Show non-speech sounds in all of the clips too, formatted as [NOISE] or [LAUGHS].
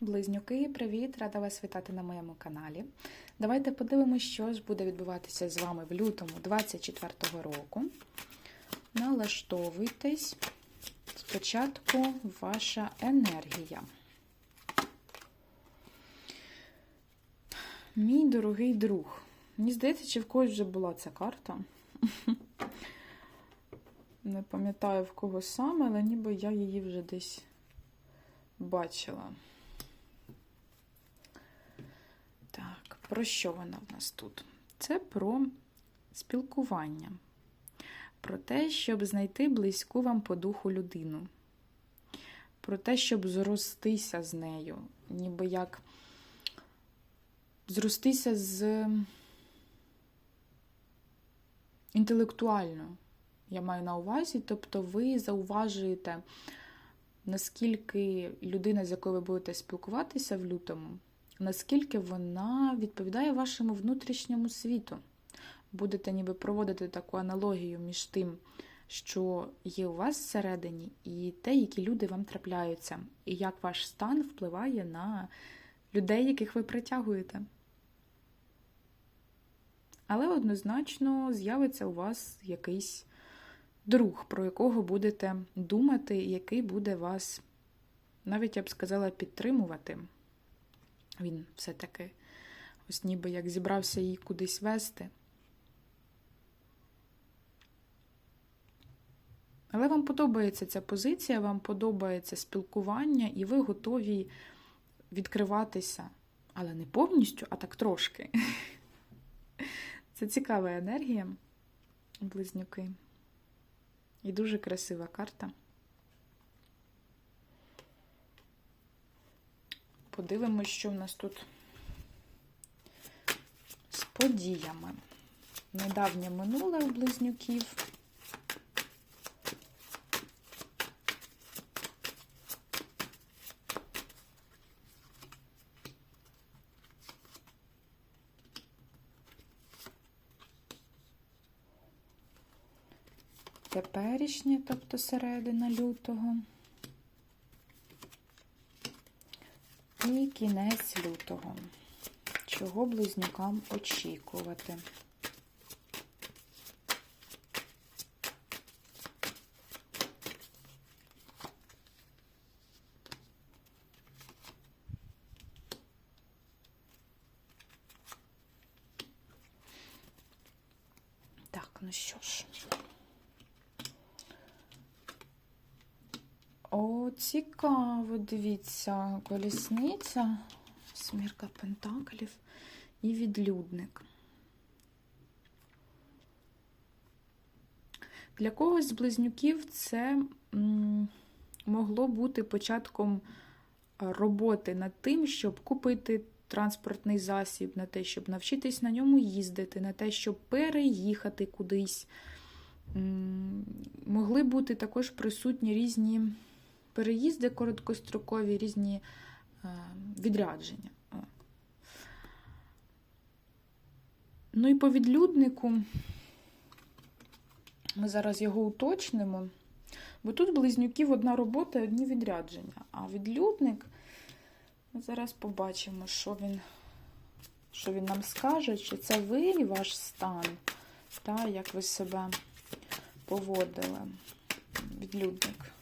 Близнюки, привіт! Рада вас вітати на моєму каналі. Давайте подивимося, що ж буде відбуватися з вами в лютому 24-го року. Налаштовуйтесь. Спочатку ваша енергія. Мій дорогий друг. Мені здається, чи в когось вже була ця карта. [LAUGHS] Не пам'ятаю в кого саме, але ніби я її вже десь бачила. Так, про що вона в нас тут? Це про спілкування, про те, щоб знайти близьку вам по духу людину, про те, щоб зростися з нею, ніби як зростися з інтелектуально. Я маю на увазі, тобто ви зауважуєте, наскільки людина, з якою ви будете спілкуватися в лютому, наскільки вона відповідає вашому внутрішньому світу. Будете ніби проводити таку аналогію між тим, що є у вас всередині, і те, які люди вам трапляються, і як ваш стан впливає на людей, яких ви притягуєте. Але однозначно з'явиться у вас якийсь друг, про якого будете думати, який буде вас, навіть я б сказала, підтримувати. Він все-таки ось ніби як зібрався її кудись вести. Але вам подобається ця позиція, вам подобається спілкування, і ви готові відкриватися, але не повністю, а так трошки. Це цікава енергія, близнюки. І дуже красива карта. Подивимось, що в нас тут з подіями. Недавнє минуле у близнюків. Теперішнє, тобто середина лютого. І кінець лютого. Чого близнюкам очікувати? Так, ну що ж. Цікаво, дивіться, колісниця, смірка пентаклів і відлюдник. Для когось з близнюків це могло бути початком роботи над тим, щоб купити транспортний засіб, на те, щоб навчитись на ньому їздити, на те, щоб переїхати кудись. Могли бути також присутні різні переїзди короткострокові, різні е, відрядження. Ну і по відлюднику ми зараз його уточнимо, бо тут близнюків одна робота і одні відрядження. А відлюдник, ми зараз побачимо, що він, що він нам скаже, чи це ви ваш стан, та, як ви себе поводили. Відлюдник.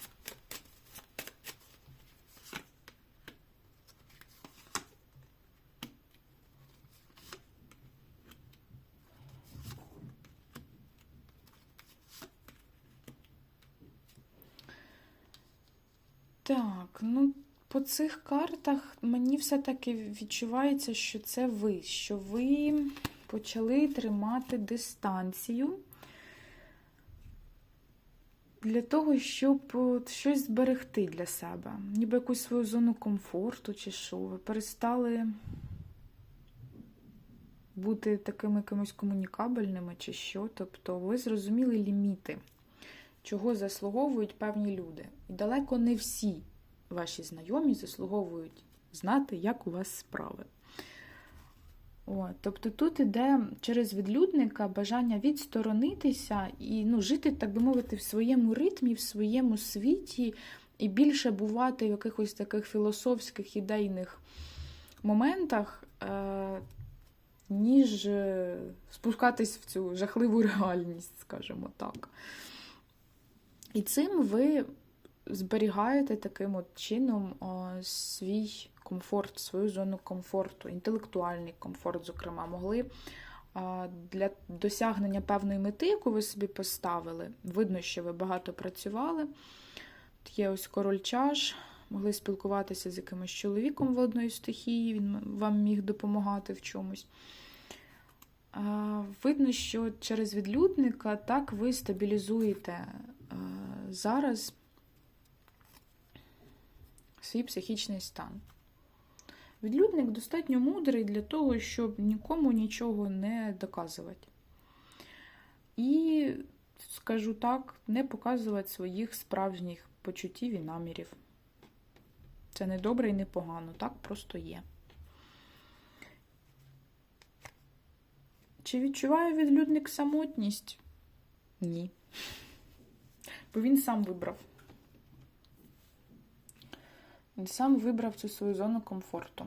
Так, ну по цих картах мені все-таки відчувається, що це ви, що ви почали тримати дистанцію для того, щоб щось зберегти для себе, ніби якусь свою зону комфорту чи що. Ви перестали бути такими якимось комунікабельними чи що. Тобто ви зрозуміли ліміти чого заслуговують певні люди. І далеко не всі ваші знайомі заслуговують знати, як у вас справи. От, тобто тут іде через відлюдника бажання відсторонитися і ну, жити, так би мовити, в своєму ритмі, в своєму світі, і більше бувати в якихось таких філософських ідейних моментах, е, ніж е, спускатись в цю жахливу реальність, скажімо так. І цим ви зберігаєте таким от чином свій комфорт, свою зону комфорту, інтелектуальний комфорт, зокрема, могли для досягнення певної мети, яку ви собі поставили. Видно, що ви багато працювали. Тут є ось король чаш, могли спілкуватися з якимось чоловіком в одної стихії, він вам міг допомагати в чомусь. Видно, що через відлюдника так ви стабілізуєте зараз свій психічний стан. Відлюдник достатньо мудрий для того, щоб нікому нічого не доказувати. І, скажу так, не показувати своїх справжніх почуттів і намірів. Це не добре і не погано, так просто є. Чи відчуває відлюдник самотність? Ні. Бо він сам вибрав. Він сам вибрав цю свою зону комфорту.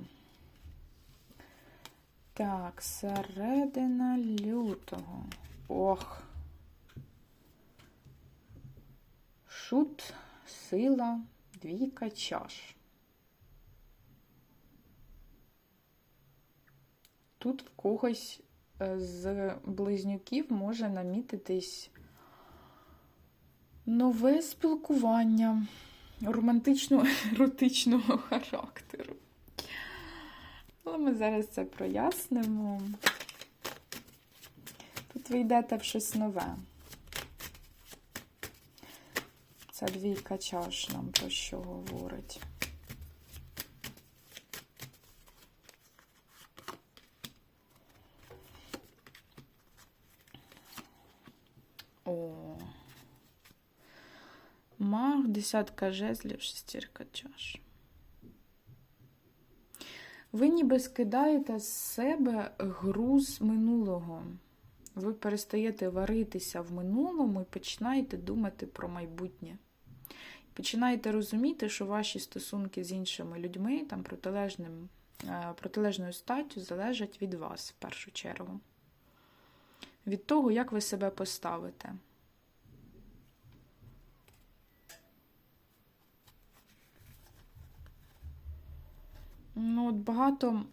Так, середина лютого. Ох. Шут, сила, двійка чаш. Тут в когось е, з близнюків може намітитись нове спілкування романтично-еротичного [LAUGHS] характеру. Але ми зараз це прояснимо. Тут ви йдете в щось нове. Ця двійка чаш нам про що говорить. Маг, десятка жезлів, шестірка чаш. Ви ніби скидаєте з себе груз минулого. Ви перестаєте варитися в минулому і починаєте думати про майбутнє. Починаєте розуміти, що ваші стосунки з іншими людьми, там протилежним, е, протилежною статтю, залежать від вас в першу чергу. Від того, як ви себе поставите. От багато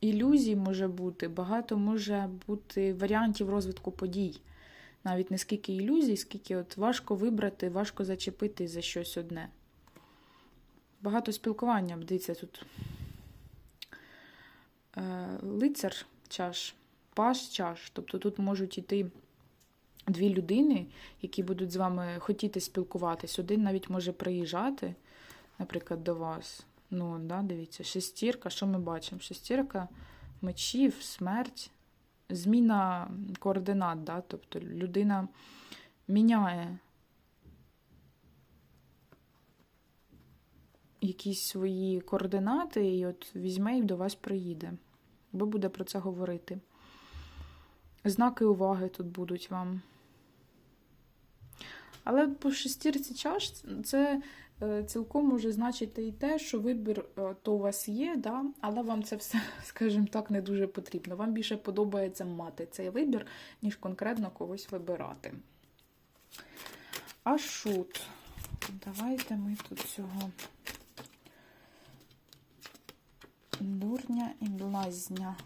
ілюзій може бути, багато може бути варіантів розвитку подій. Навіть не скільки ілюзій, скільки от важко вибрати, важко зачепити за щось одне. Багато спілкування, дивіться, тут е, лицар чаш, паш чаш. Тобто тут можуть іти дві людини, які будуть з вами хотіти спілкуватись. Один навіть може приїжджати, наприклад, до вас. Ну, да, дивіться, шестірка, що ми бачимо? Шестірка мечів, смерть, зміна координат, да? тобто людина міняє якісь свої координати і от візьме і до вас приїде. Бо буде про це говорити. Знаки уваги тут будуть вам. Але по шестірці чаш це цілком може значити і те, що вибір е, то у вас є, да? але вам це все, [LAUGHS] скажімо так, не дуже потрібно. Вам більше подобається мати цей вибір, ніж конкретно когось вибирати. А шут. Давайте ми тут цього дурня і блазня.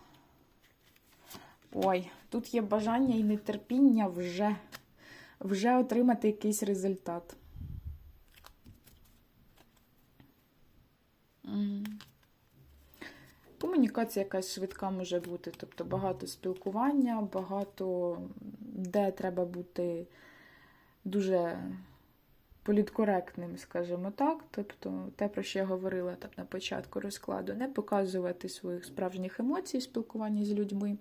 Ой, тут є бажання і нетерпіння вже вже отримати якийсь результат. Комунікація якась швидка може бути, тобто багато спілкування, багато де треба бути дуже політкоректним, скажімо так. Тобто, те, про що я говорила так на початку розкладу, не показувати своїх справжніх емоцій в спілкуванні з людьми.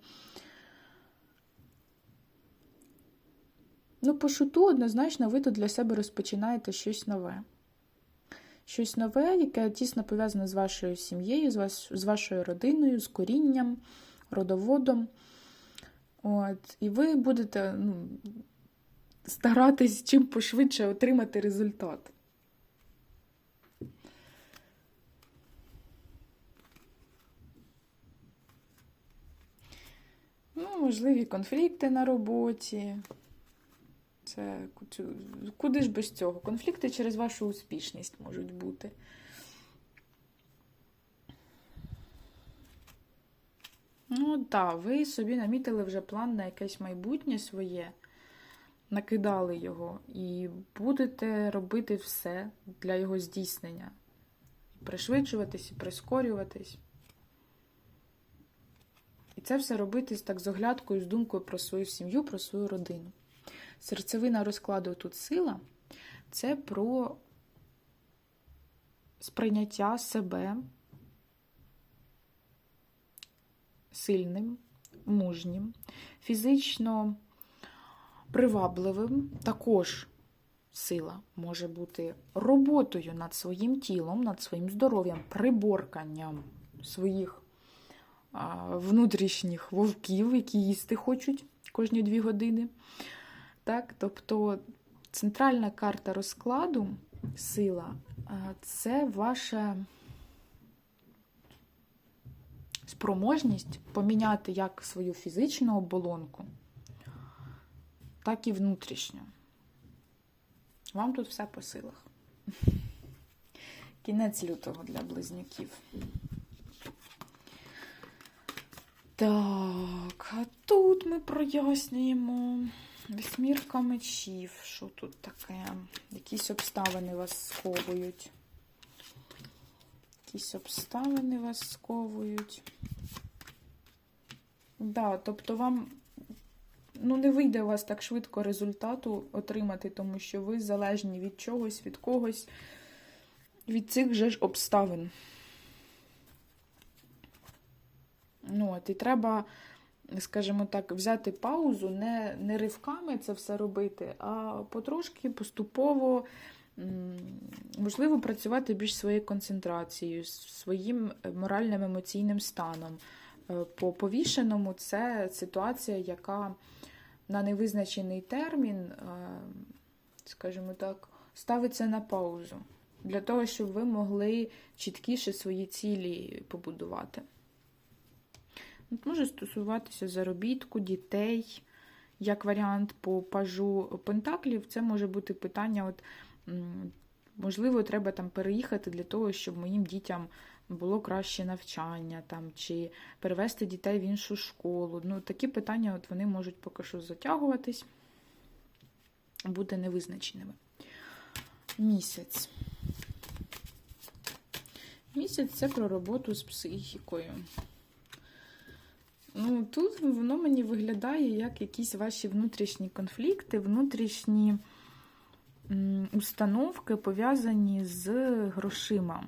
Ну, по шуту, однозначно, ви тут для себе розпочинаєте щось нове щось нове, яке тісно пов'язане з вашою сім'єю, з, вас, з вашою родиною, з корінням, родоводом. От, І ви будете ну, старатись чим пошвидше отримати результат. Ну, Можливі конфлікти на роботі. Це куди ж без цього? Конфлікти через вашу успішність можуть бути. Ну, так, ви собі намітили вже план на якесь майбутнє своє, накидали його, і будете робити все для його здійснення. Пришвидшуватись і прискорюватись. І це все робити так з оглядкою, з думкою про свою сім'ю, про свою родину. Серцевина розкладу тут сила це про сприйняття себе сильним, мужнім, фізично привабливим. Також сила може бути роботою над своїм тілом, над своїм здоров'ям, приборканням своїх внутрішніх вовків, які їсти хочуть кожні дві години. Так? Тобто центральна карта розкладу, сила це ваша спроможність поміняти як свою фізичну оболонку, так і внутрішню. Вам тут все по силах. [LAUGHS] Кінець лютого для близнюків. Так, а тут ми прояснюємо вісьмірка мечів. Що тут таке? Якісь обставини вас сковують. Якісь обставини вас сковують. Да, тобто вам ну, не вийде у вас так швидко результату отримати, тому що ви залежні від чогось, від когось, від цих же ж обставин. Ну, от, І треба, скажімо так, взяти паузу, не не ривками це все робити, а потрошки, поступово, можливо, працювати більш своєю концентрацією, своїм моральним емоційним станом. Е, по повішеному це ситуація, яка на невизначений термін, е, скажімо так, ставиться на паузу. Для того, щоб ви могли чіткіше свої цілі побудувати. Може стосуватися заробітку, дітей, як варіант по пажу Пентаклів, це може бути питання, от, можливо, треба там переїхати для того, щоб моїм дітям було краще навчання, там, чи перевести дітей в іншу школу. Ну, Такі питання от вони можуть поки що затягуватись, бути невизначеними. Місяць. Місяць це про роботу з психікою. Ну, Тут воно мені виглядає як якісь ваші внутрішні конфлікти, внутрішні установки пов'язані з грошима.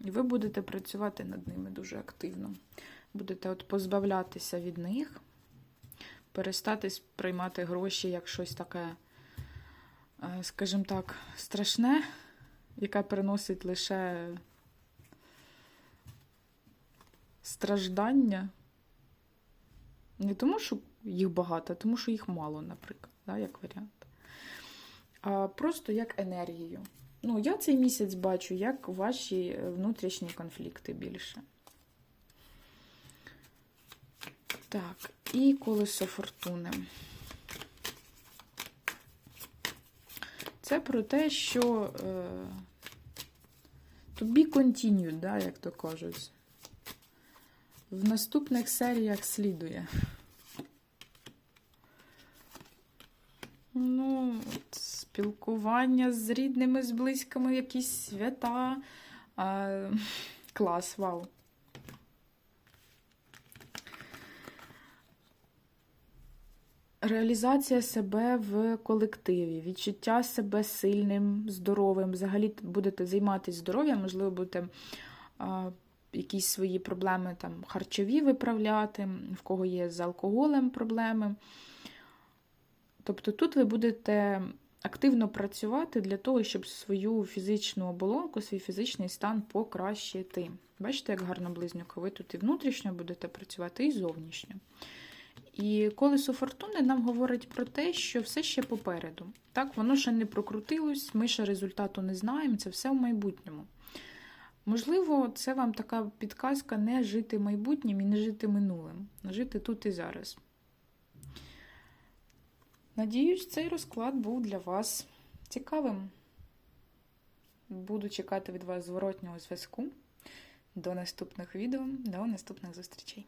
І ви будете працювати над ними дуже активно. Будете от позбавлятися від них, перестати сприймати гроші як щось таке, е, скажімо так, страшне, яке приносить лише страждання. Не тому, що їх багато, а тому, що їх мало, наприклад, да, як варіант. А просто як енергію. Ну, я цей місяць бачу, як ваші е, внутрішні конфлікти більше. Так, і колесо фортуни. Це про те, що е, to be да, як то кажуть. В наступних серіях слідує. Ну, спілкування з рідними, з близькими, якісь свята. А, Клас, вау. Реалізація себе в колективі, відчуття себе сильним, здоровим. Взагалі будете займатися здоров'ям, можливо, будете якісь свої проблеми там харчові виправляти, в кого є з алкоголем проблеми. Тобто тут ви будете активно працювати для того, щоб свою фізичну оболонку, свій фізичний стан покращити. Бачите, як гарно близнюко, ви тут і внутрішньо будете працювати, і зовнішньо. І колесо фортуни нам говорить про те, що все ще попереду. Так, воно ще не прокрутилось, ми ще результату не знаємо, це все в майбутньому. Можливо, це вам така підказка не жити майбутнім і не жити минулим, а жити тут і зараз. Надіюсь, цей розклад був для вас цікавим. Буду чекати від вас зворотнього зв'язку. До наступних відео, до наступних зустрічей.